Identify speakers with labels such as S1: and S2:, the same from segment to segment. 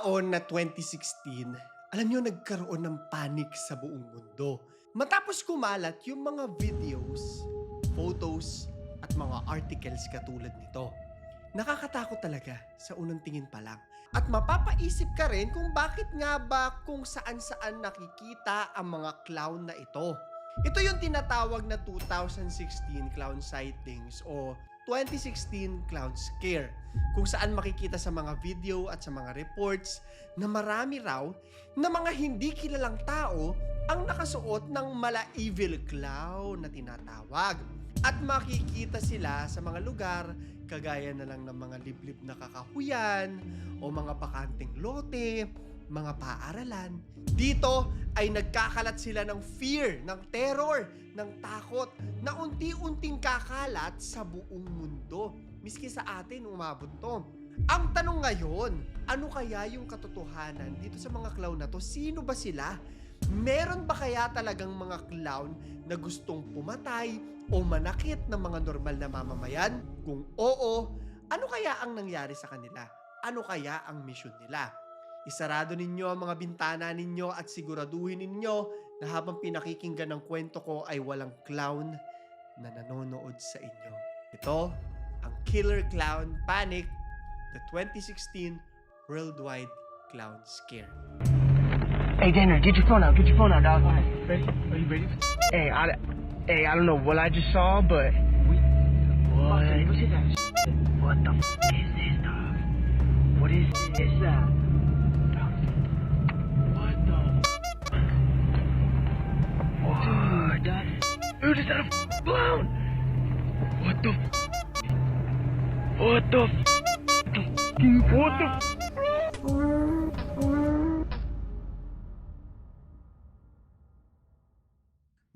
S1: Taon na 2016, alam nyo nagkaroon ng panic sa buong mundo. Matapos kumalat yung mga videos, photos, at mga articles katulad nito. Nakakatakot talaga sa unang tingin pa lang. At mapapaisip ka rin kung bakit nga ba kung saan-saan nakikita ang mga clown na ito. Ito yung tinatawag na 2016 clown sightings o 2016 clown scare kung saan makikita sa mga video at sa mga reports na marami raw na mga hindi kilalang tao ang nakasuot ng mala evil clown na tinatawag. At makikita sila sa mga lugar kagaya na lang ng mga liblib na kakahuyan o mga bakanteng lote, mga paaralan. Dito ay nagkakalat sila ng fear, ng terror, ng takot na unti-unting kakalat sa buong mundo. Miski sa atin umabot to. Ang tanong ngayon, ano kaya yung katotohanan dito sa mga clown na to? Sino ba sila? Meron ba kaya talagang mga clown na gustong pumatay o manakit ng mga normal na mamamayan? Kung oo, ano kaya ang nangyari sa kanila? Ano kaya ang mission nila? Isarado ninyo ang mga bintana ninyo at siguraduhin ninyo na habang pinakikinggan ng kwento ko ay walang clown na nanonood sa inyo. Ito ang Killer Clown Panic, the 2016 Worldwide Clown Scare.
S2: Hey, Daniel, get your phone out. Get your phone out, dog.
S3: Ready? Are you ready?
S2: Hey, I, hey, I don't know what I just saw, but what? What the f- is this, dog? What is this?
S3: that?
S2: Dude, is that a clown? What the? What the? What the?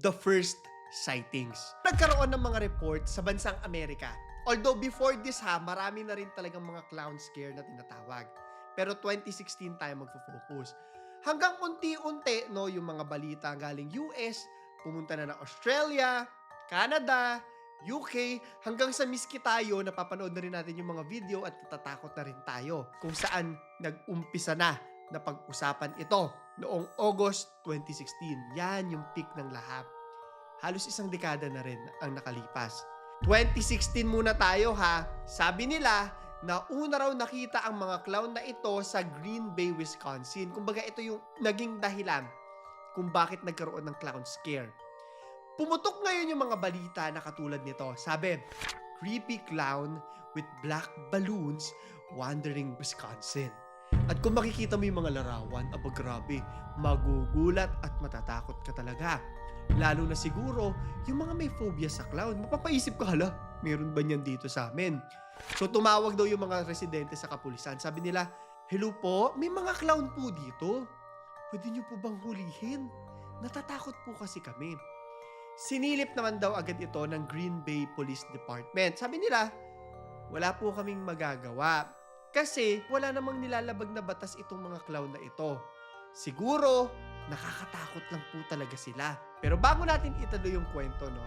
S1: the first sightings. Nagkaroon ng mga report sa bansang Amerika. Although before this ha, marami na rin talagang mga clown scare na tinatawag. Pero 2016 tayo magfo-focus. Hanggang unti-unti, no, yung mga balita galing US, pumunta na ng Australia, Canada, UK, hanggang sa miski tayo, napapanood na rin natin yung mga video at natatakot na rin tayo kung saan nag-umpisa na na pag-usapan ito noong August 2016. Yan yung peak ng lahat. Halos isang dekada na rin ang nakalipas. 2016 muna tayo ha. Sabi nila na una raw nakita ang mga clown na ito sa Green Bay, Wisconsin. Kumbaga ito yung naging dahilan kung bakit nagkaroon ng clown scare. Pumutok ngayon yung mga balita na katulad nito. Sabi, creepy clown with black balloons wandering Wisconsin. At kung makikita mo yung mga larawan, aba grabe, magugulat at matatakot ka talaga. Lalo na siguro, yung mga may phobia sa clown, mapapaisip ka, hala, meron ba niyan dito sa amin? So tumawag daw yung mga residente sa kapulisan. Sabi nila, hello po, may mga clown po dito. Pwede niyo po bang hulihin? Natatakot po kasi kami. Sinilip naman daw agad ito ng Green Bay Police Department. Sabi nila, wala po kaming magagawa. Kasi wala namang nilalabag na batas itong mga clown na ito. Siguro, nakakatakot lang po talaga sila. Pero bago natin ituloy yung kwento, no,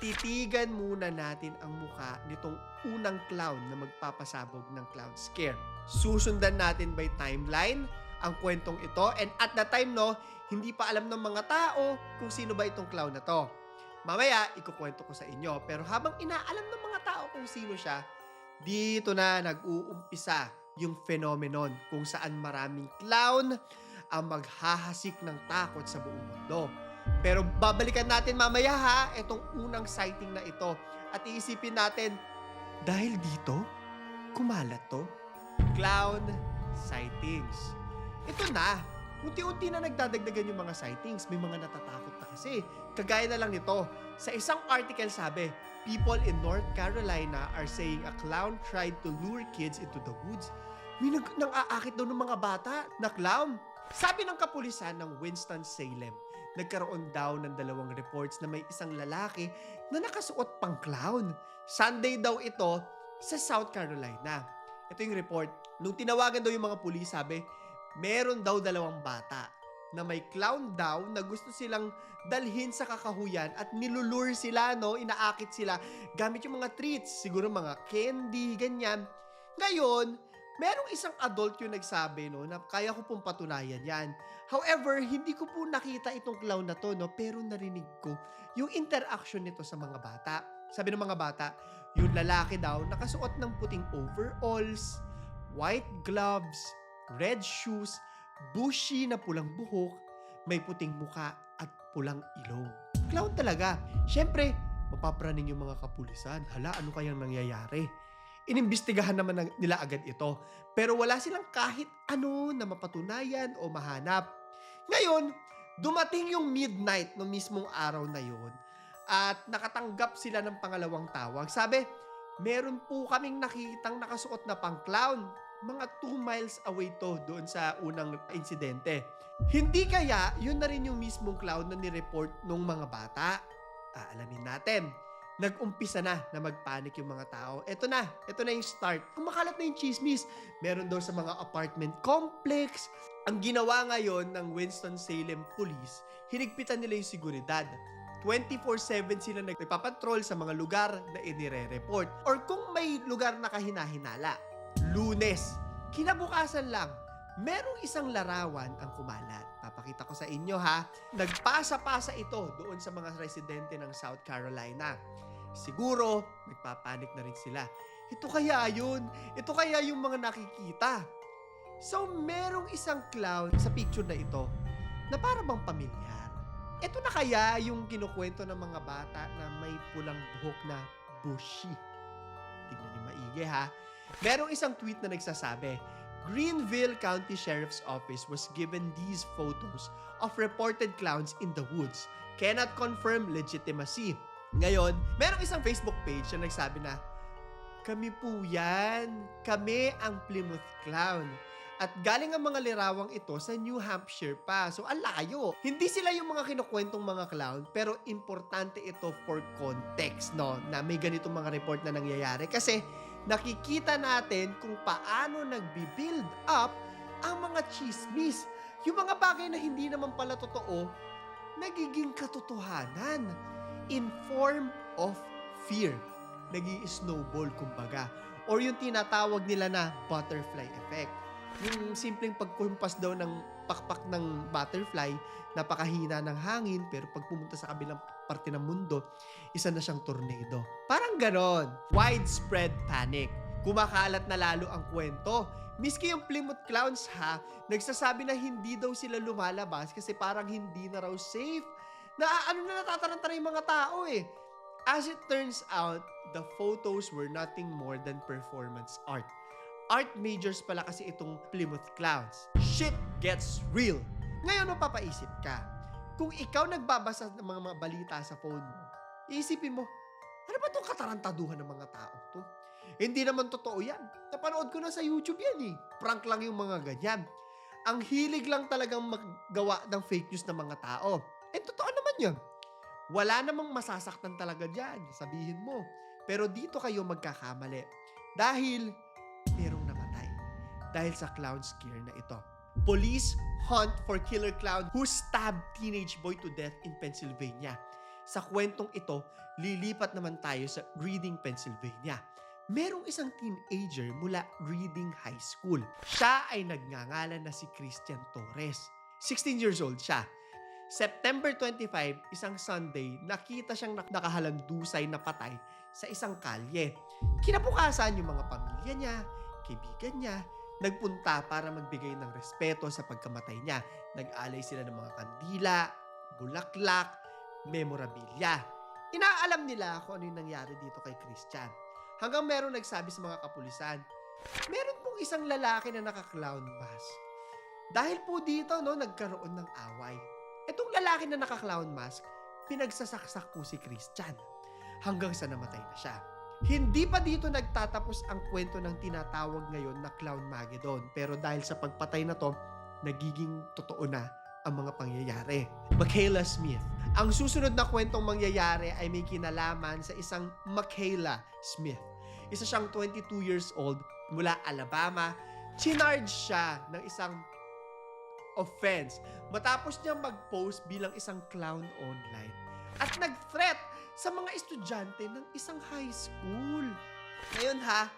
S1: titigan muna natin ang muka nitong unang clown na magpapasabog ng clown scare. Susundan natin by timeline ang kwentong ito and at that time, no, hindi pa alam ng mga tao kung sino ba itong clown na to. Mamaya, ikukwento ko sa inyo. Pero habang inaalam ng mga tao kung sino siya, dito na nag-uumpisa yung phenomenon kung saan maraming clown ang maghahasik ng takot sa buong mundo. Pero babalikan natin mamaya ha, itong unang sighting na ito. At iisipin natin, dahil dito, kumalat to. Clown sightings. Ito na, unti-unti na nagdadagdagan yung mga sightings. May mga natatakot na kasi. Kagaya na lang nito, sa isang article sabi, people in North Carolina are saying a clown tried to lure kids into the woods. May nag nang aakit daw ng mga bata na clown. Sabi ng kapulisan ng Winston-Salem, nagkaroon daw ng dalawang reports na may isang lalaki na nakasuot pang clown. Sunday daw ito sa South Carolina. Ito yung report. Nung tinawagan daw yung mga pulis, sabi, meron daw dalawang bata na may clown daw na gusto silang dalhin sa kakahuyan at nilulure sila, no? Inaakit sila gamit yung mga treats, siguro mga candy, ganyan. Ngayon, Merong isang adult yung nagsabi no, na kaya ko pong patunayan yan. However, hindi ko po nakita itong clown na to, no, pero narinig ko yung interaction nito sa mga bata. Sabi ng mga bata, yung lalaki daw nakasuot ng puting overalls, white gloves, red shoes, bushy na pulang buhok, may puting muka at pulang ilong. Clown talaga. Siyempre, mapapraning yung mga kapulisan. Hala, ano kayang nangyayari? Inimbestigahan naman nila agad ito. Pero wala silang kahit ano na mapatunayan o mahanap. Ngayon, dumating yung midnight no mismong araw na yon at nakatanggap sila ng pangalawang tawag. Sabi, meron po kaming nakitang nakasuot na pang clown. Mga 2 miles away to doon sa unang insidente. Hindi kaya yun na rin yung mismong clown na nireport ng mga bata? Aalamin natin nag-umpisa na na magpanik yung mga tao. Ito na, ito na yung start. Kumakalat na yung chismis. Meron daw sa mga apartment complex. Ang ginawa ngayon ng Winston-Salem Police, hinigpitan nila yung seguridad. 24-7 sila nagpapatrol sa mga lugar na inire-report. Or kung may lugar na kahinahinala. Lunes, kinabukasan lang, merong isang larawan ang kumalat. Papakita ko sa inyo ha. Nagpasa-pasa ito doon sa mga residente ng South Carolina. Siguro, nagpapanik na rin sila. Ito kaya yun? Ito kaya yung mga nakikita? So, merong isang clown sa picture na ito na para bang pamilyar. Ito na kaya yung kinukwento ng mga bata na may pulang buhok na bushy. Tignan niyo maigi ha. Merong isang tweet na nagsasabi, Greenville County Sheriff's Office was given these photos of reported clowns in the woods. Cannot confirm legitimacy. Ngayon, merong isang Facebook page na nagsabi na, Kami po yan. Kami ang Plymouth Clown. At galing ang mga lirawang ito sa New Hampshire pa. So, ang layo. Hindi sila yung mga kinukwentong mga clown, pero importante ito for context, no? Na may ganitong mga report na nangyayari. Kasi, nakikita natin kung paano nagbi-build up ang mga chismis. Yung mga bagay na hindi naman pala totoo, nagiging katotohanan in form of fear. nag snowball kumbaga. Or yung tinatawag nila na butterfly effect. Yung simpleng pagkumpas daw ng pakpak ng butterfly, napakahina ng hangin, pero pag pumunta sa kabilang parte ng mundo, isa na siyang tornado. Parang ganon. Widespread panic. Kumakalat na lalo ang kwento. Miski yung Plymouth Clowns ha, nagsasabi na hindi daw sila lumalabas kasi parang hindi na raw safe. Na ano na natataranta na yung mga tao eh. As it turns out, the photos were nothing more than performance art. Art majors pala kasi itong Plymouth Clowns. Shit gets real. Ngayon mapapaisip ka, kung ikaw nagbabasa ng mga, mga balita sa phone mo, iisipin mo, ano ba itong katarantaduhan ng mga tao to? Hindi naman totoo yan. Napanood ko na sa YouTube yan eh. Prank lang yung mga ganyan. Ang hilig lang talagang maggawa ng fake news ng mga tao. Eh, totoo naman yan. Wala namang masasaktan talaga dyan, sabihin mo. Pero dito kayo magkakamali. Dahil merong. Dahil sa clown scare na ito. Police hunt for killer clown who stabbed teenage boy to death in Pennsylvania. Sa kwentong ito, lilipat naman tayo sa Reading, Pennsylvania. Merong isang teenager mula Reading High School. Siya ay nagngangalan na si Christian Torres. 16 years old siya. September 25, isang Sunday, nakita siyang nak- nakahalandusay na patay sa isang kalye. Kinabukasan yung mga pamilya niya, kaibigan niya, nagpunta para magbigay ng respeto sa pagkamatay niya. Nag-alay sila ng mga kandila, bulaklak, memorabilia. Inaalam nila kung ano yung nangyari dito kay Christian. Hanggang meron nagsabi sa mga kapulisan, meron pong isang lalaki na naka-clown mask. Dahil po dito, no, nagkaroon ng away. Itong lalaki na naka-clown mask, pinagsasaksak po si Christian hanggang sa namatay na siya. Hindi pa dito nagtatapos ang kwento ng tinatawag ngayon na Clown Magedon. Pero dahil sa pagpatay na to, nagiging totoo na ang mga pangyayari. Michaela Smith. Ang susunod na kwentong mangyayari ay may kinalaman sa isang Michaela Smith. Isa siyang 22 years old mula Alabama. Chinarge siya ng isang offense matapos niya mag-post bilang isang clown online at nag-threat sa mga estudyante ng isang high school. Ngayon ha,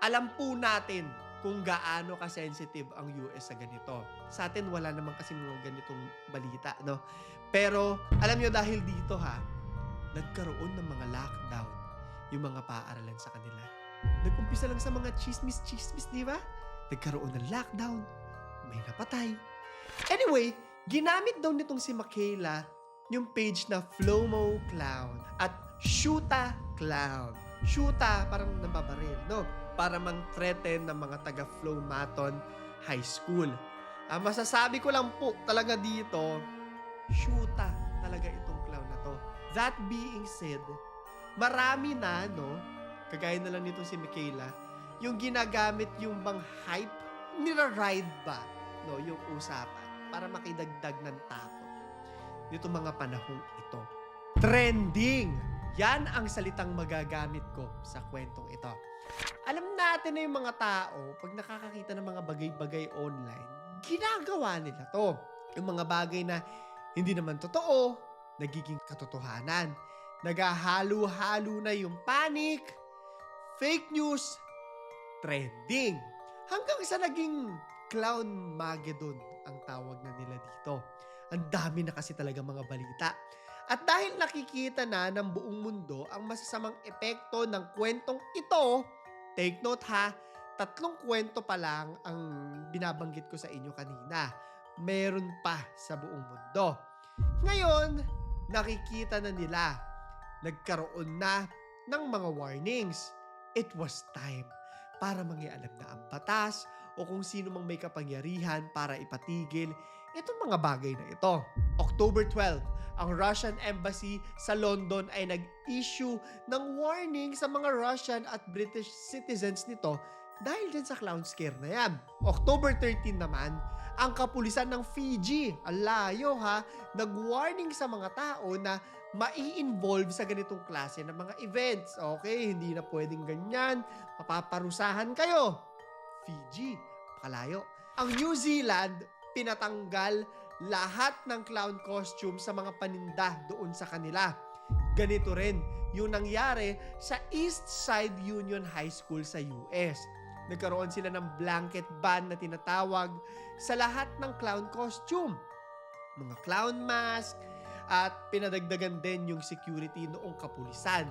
S1: alam po natin kung gaano ka-sensitive ang US sa ganito. Sa atin, wala naman kasi mga ganitong balita, no? Pero, alam nyo dahil dito ha, nagkaroon ng mga lockdown yung mga paaralan sa kanila. Nag-umpisa lang sa mga chismis-chismis, di ba? Nagkaroon ng lockdown, may napatay. Anyway, ginamit daw nitong si Michaela yung page na Flomo Clown at Shoota Clown. Shoota, parang nababaril, no? Para mang-threaten ng mga taga Flomaton High School. Ang masasabi ko lang po talaga dito, Shoota talaga itong clown na to. That being said, marami na, no? Kagaya na lang nito si Michaela, yung ginagamit yung bang hype, nira-ride ba, no? Yung usapan para makidagdag ng takot nito mga panahong ito. Trending! Yan ang salitang magagamit ko sa kwentong ito. Alam natin na yung mga tao, pag nakakakita ng mga bagay-bagay online, ginagawa nila to. Yung mga bagay na hindi naman totoo, nagiging katotohanan. Nagahalo-halo na yung panic, fake news, trending. Hanggang sa naging clown magedon ang tawag dami na kasi talaga mga balita. At dahil nakikita na ng buong mundo ang masasamang epekto ng kwentong ito, take note ha, tatlong kwento pa lang ang binabanggit ko sa inyo kanina. Meron pa sa buong mundo. Ngayon, nakikita na nila, nagkaroon na ng mga warnings. It was time para mangialam na ang batas o kung sino mang may kapangyarihan para ipatigil itong mga bagay na ito. October 12, ang Russian Embassy sa London ay nag-issue ng warning sa mga Russian at British citizens nito dahil din sa clown scare na yan. October 13 naman, ang kapulisan ng Fiji, ang ha, nag-warning sa mga tao na mai-involve sa ganitong klase ng mga events. Okay, hindi na pwedeng ganyan, mapaparusahan kayo. Fiji, pakalayo. Ang New Zealand, pinatanggal lahat ng clown costume sa mga paninda doon sa kanila. Ganito rin yung nangyari sa East Side Union High School sa US. Nagkaroon sila ng blanket ban na tinatawag sa lahat ng clown costume. Mga clown mask, at pinadagdagan din yung security noong kapulisan.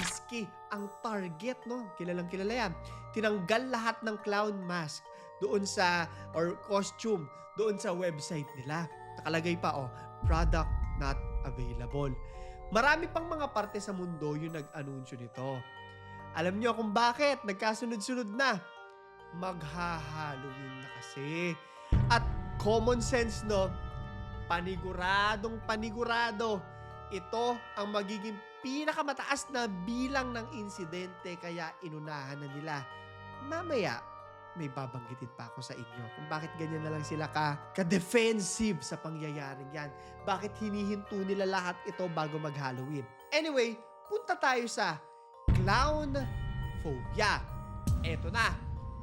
S1: Miski ang target, no? Kilalang kilala yan. Tinanggal lahat ng clown mask doon sa, or costume, doon sa website nila. Nakalagay pa, oh, product not available. Marami pang mga parte sa mundo yung nag-anunsyo nito. Alam nyo kung bakit? Nagkasunod-sunod na. Magha-Halloween na kasi. At common sense, no? Paniguradong panigurado. Ito ang magiging pinakamataas na bilang ng insidente kaya inunahan na nila. Mamaya, may babanggitin pa ako sa inyo kung bakit ganyan na lang sila ka, ka-defensive sa pangyayaring yan. Bakit hinihinto nila lahat ito bago mag-Halloween. Anyway, punta tayo sa clown phobia. Eto na.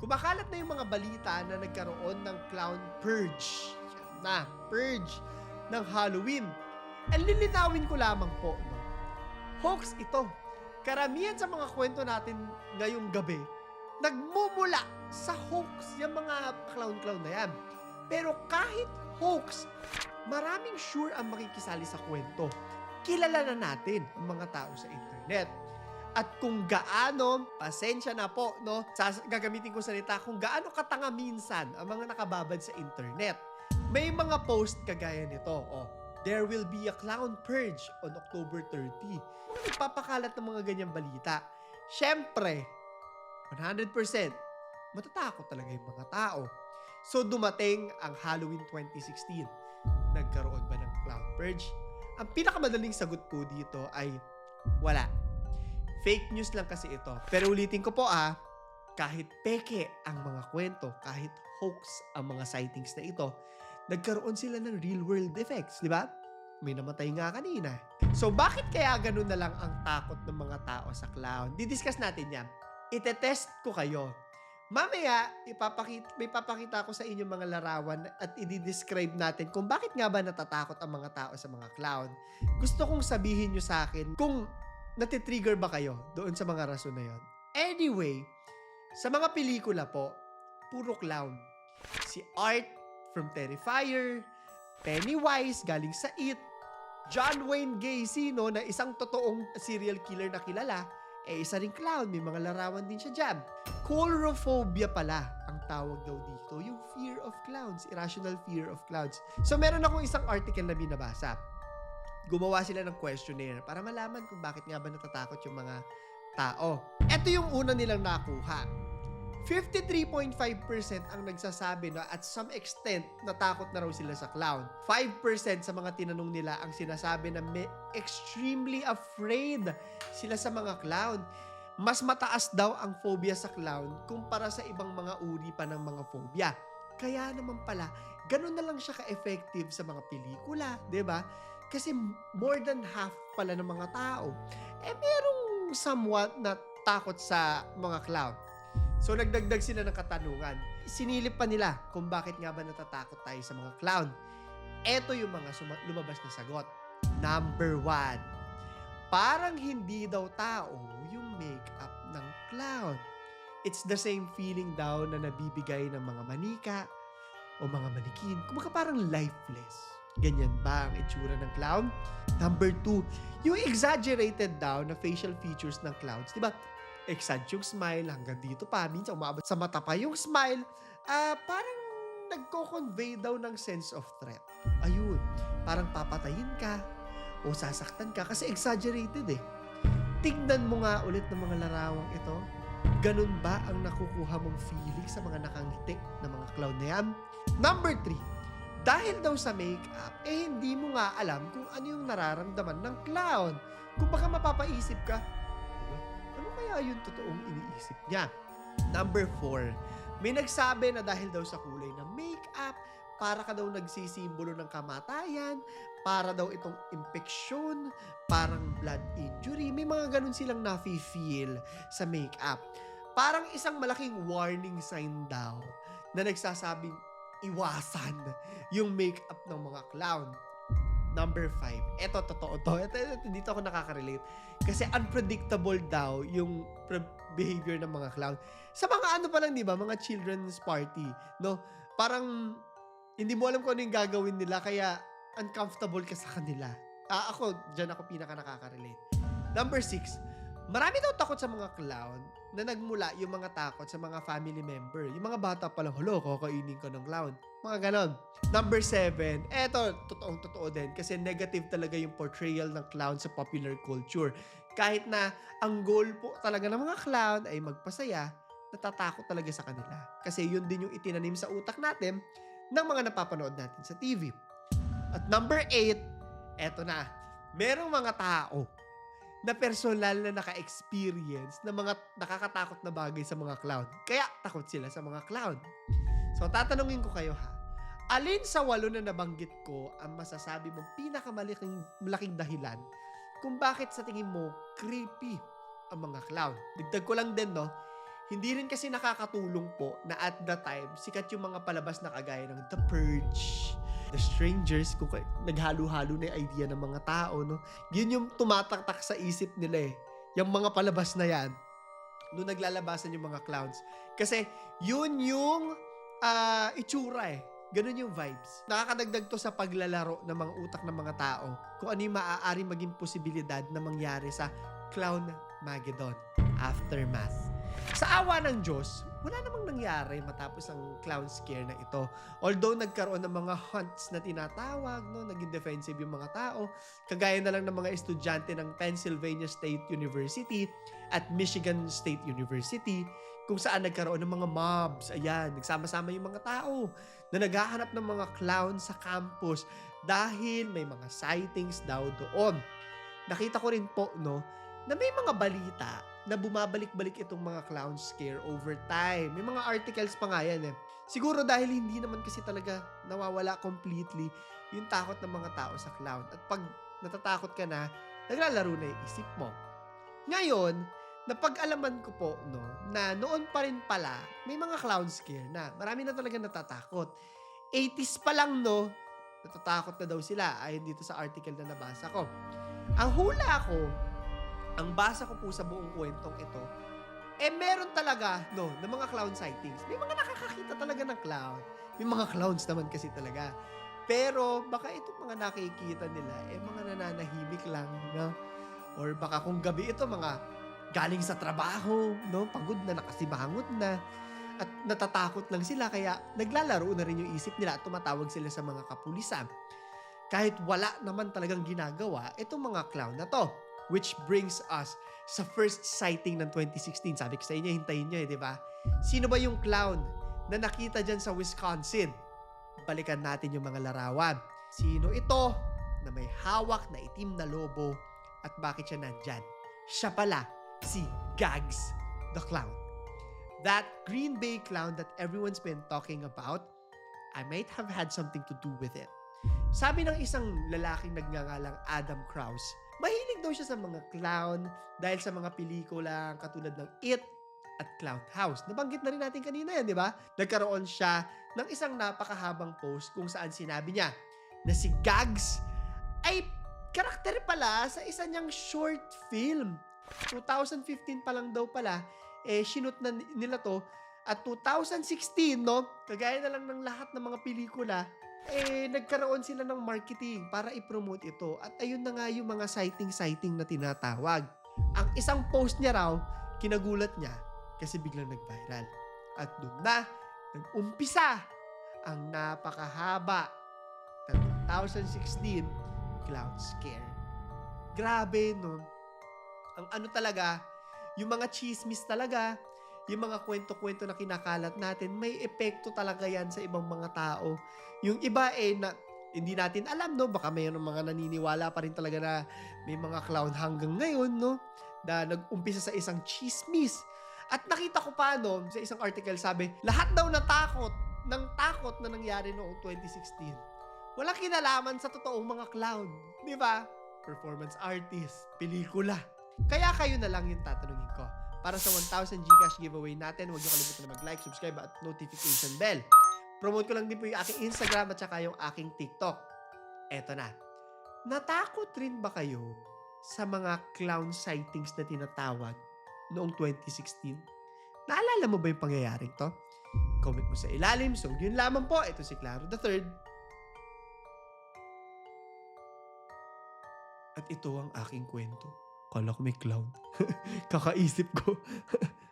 S1: Kumakalat na yung mga balita na nagkaroon ng clown purge. Yan na, purge ng Halloween. Ang lilinawin ko lamang po, no? Hoax ito. Karamihan sa mga kwento natin ngayong gabi, nagmumula sa hoax yung mga clown-clown na yan. Pero kahit hoax, maraming sure ang makikisali sa kwento. Kilala na natin ang mga tao sa internet. At kung gaano, pasensya na po, no? Sas- gagamitin ko salita, kung gaano katanga minsan ang mga nakababad sa internet. May mga post kagaya nito, oh, there will be a clown purge on October 30. Mga nagpapakalat ng mga ganyang balita. Siyempre, 100%, matatakot talaga yung mga tao. So dumating ang Halloween 2016. Nagkaroon ba ng clown purge? Ang pinakamadaling sagot ko dito ay wala. Fake news lang kasi ito. Pero ulitin ko po ah, kahit peke ang mga kwento, kahit hoax ang mga sightings na ito, nagkaroon sila ng real world effects, di ba? May namatay nga kanina. So bakit kaya ganun na lang ang takot ng mga tao sa clown? Didiscuss natin yan. Itetest ko kayo. Mamaya, ipapakita, may papakita ko sa inyo mga larawan at i-describe natin kung bakit nga ba natatakot ang mga tao sa mga clown. Gusto kong sabihin nyo sa akin kung natitrigger ba kayo doon sa mga rason na yon. Anyway, sa mga pelikula po, puro clown. Si Art from Terrifier, Pennywise galing sa It, John Wayne Gacy, no, na isang totoong serial killer na kilala, eh isa ring clown, may mga larawan din siya dyan. Coulrophobia pala ang tawag daw dito, yung fear of clowns, irrational fear of clowns. So meron akong isang article na binabasa. Gumawa sila ng questionnaire para malaman kung bakit nga ba natatakot yung mga tao. Ito yung una nilang nakuha. 53.5% ang nagsasabi na at some extent natakot na raw sila sa clown. 5% sa mga tinanong nila ang sinasabi na may extremely afraid sila sa mga clown. Mas mataas daw ang phobia sa clown kumpara sa ibang mga uri pa ng mga phobia. Kaya naman pala, ganun na lang siya ka-effective sa mga pelikula, 'di ba? Kasi more than half pala ng mga tao, eh merong somewhat na takot sa mga clown. So nagdagdag sila ng katanungan. Sinilip pa nila kung bakit nga ba natatakot tayo sa mga clown. Ito yung mga suma- lumabas na sagot. Number one, parang hindi daw tao yung makeup ng clown. It's the same feeling daw na nabibigay ng mga manika o mga manikin. Kumbaga parang lifeless. Ganyan ba ang itsura ng clown? Number two, yung exaggerated daw na facial features ng clowns. Di ba? Exag yung smile hanggang dito pa. Minsan umabot sa mata pa yung smile. Ah, parang nagko-convey daw ng sense of threat. Ayun. Parang papatayin ka o sasaktan ka kasi exaggerated eh. Tignan mo nga ulit ng mga larawang ito. Ganun ba ang nakukuha mong feeling sa mga nakangiti na mga clown na yan? Number three, dahil daw sa makeup, eh hindi mo nga alam kung ano yung nararamdaman ng clown. Kung baka mapapaisip ka, "Diba? ano kaya yung totoong iniisip niya? Number four, may nagsabi na dahil daw sa kulay ng makeup, para ka daw nagsisimbolo ng kamatayan, para daw itong infeksyon, parang blood injury. May mga ganun silang nafe-feel sa makeup. Parang isang malaking warning sign daw na nagsasabing iwasan yung makeup ng mga clown. Number five. Ito, totoo to. Ito, ito, dito ako nakaka-relate. Kasi unpredictable daw yung behavior ng mga clown. Sa mga ano pa lang, di ba? Mga children's party. No? Parang hindi mo alam kung ano yung gagawin nila kaya uncomfortable ka sa kanila. Ah, ako, dyan ako pinaka nakaka-relate. Number six, marami daw takot sa mga clown na nagmula yung mga takot sa mga family member. Yung mga bata pa lang, halo, kakainin ka ng clown. Mga ganon. Number seven, eto, totoong totoo din kasi negative talaga yung portrayal ng clown sa popular culture. Kahit na ang goal po talaga ng mga clown ay magpasaya, natatakot talaga sa kanila. Kasi yun din yung itinanim sa utak natin ng mga napapanood natin sa TV. At number eight, eto na, merong mga tao na personal na naka-experience ng mga nakakatakot na bagay sa mga clown. Kaya takot sila sa mga clown. So, tatanungin ko kayo ha. Alin sa walo na nabanggit ko ang masasabi mong pinakamalaking malaking dahilan kung bakit sa tingin mo creepy ang mga clown? Dagdag ko lang din, no? Hindi rin kasi nakakatulong po na at the time, sikat yung mga palabas na kagaya ng The Purge, The Strangers, kung naghalo-halo na yung idea ng mga tao, no? Yun yung tumataktak sa isip nila eh. Yung mga palabas na yan, nung naglalabasan yung mga clowns. Kasi yun yung ah, itsura eh. Ganun yung vibes. Nakakadagdag to sa paglalaro ng mga utak ng mga tao kung ano yung maaari maging posibilidad na mangyari sa Clown Magedon Aftermath. Sa awa ng Diyos, wala namang nangyari matapos ang clown scare na ito. Although nagkaroon ng mga hunts na tinatawag, no, naging defensive yung mga tao, kagaya na lang ng mga estudyante ng Pennsylvania State University at Michigan State University, kung saan nagkaroon ng mga mobs, ayan, nagsama-sama yung mga tao na naghahanap ng mga clown sa campus dahil may mga sightings daw doon. Nakita ko rin po, no, na may mga balita na bumabalik-balik itong mga clown scare over time. May mga articles pa nga yan eh. Siguro dahil hindi naman kasi talaga nawawala completely yung takot ng mga tao sa clown. At pag natatakot ka na, naglalaro na yung isip mo. Ngayon, napag-alaman ko po no, na noon pa rin pala, may mga clown scare na. Marami na talaga natatakot. 80s pa lang no, natatakot na daw sila ayon dito sa article na nabasa ko. Ang hula ko, ang basa ko po sa buong kwentong ito, Eh, meron talaga, no, ng mga clown sightings. May mga nakakakita talaga ng clown. May mga clowns naman kasi talaga. Pero, baka itong mga nakikita nila, eh, mga nananahimik lang, no? Or baka kung gabi ito, mga galing sa trabaho, no? Pagod na, nakasibangot na. At natatakot lang sila, kaya naglalaro na rin yung isip nila at tumatawag sila sa mga kapulisan. Kahit wala naman talagang ginagawa, itong mga clown na to. Which brings us sa first sighting ng 2016. Sabi ko sa inyo, hintayin nyo eh, di ba? Sino ba yung clown na nakita dyan sa Wisconsin? Balikan natin yung mga larawan. Sino ito na may hawak na itim na lobo at bakit siya nandyan? Siya pala si Gags the Clown. That Green Bay clown that everyone's been talking about, I might have had something to do with it. Sabi ng isang lalaking nagngangalang Adam Krause, mahilig daw siya sa mga clown dahil sa mga pelikula katulad ng It at Clown House. Nabanggit na rin natin kanina yan, di ba? Nagkaroon siya ng isang napakahabang post kung saan sinabi niya na si Gags ay karakter pala sa isa niyang short film. 2015 pa lang daw pala, eh, sinut na ni- nila to. At 2016, no, kagaya na lang ng lahat ng mga pelikula, eh, nagkaroon sila ng marketing para i-promote ito. At ayun na nga yung mga sighting-sighting na tinatawag. Ang isang post niya raw, kinagulat niya kasi biglang nag-viral. At doon na, nag-umpisa ang napakahaba na 2016 cloud scare. Grabe, no? Ang ano talaga, yung mga chismis talaga, yung mga kwento-kwento na kinakalat natin, may epekto talaga yan sa ibang mga tao. Yung iba eh, na, hindi natin alam, no? Baka mayroon mga naniniwala pa rin talaga na may mga clown hanggang ngayon, no? Na nag-umpisa sa isang chismis. At nakita ko pa, no, sa isang article sabi, lahat daw natakot ng takot na nangyari noong 2016. Walang kinalaman sa totoong mga clown. Di ba? Performance artist, pelikula. Kaya kayo na lang yung tatanungin ko. Para sa 1,000 Gcash giveaway natin, huwag niyo kalimutan na mag-like, subscribe at notification bell. Promote ko lang din po yung aking Instagram at saka yung aking TikTok. Eto na. Natakot rin ba kayo sa mga clown sightings na tinatawag noong 2016? Naalala mo ba yung pangyayaring to? Comment mo sa ilalim. So, yun lamang po. Ito si Claro the Third. At ito ang aking kwento. Kala ko may clown. Kakaisip ko.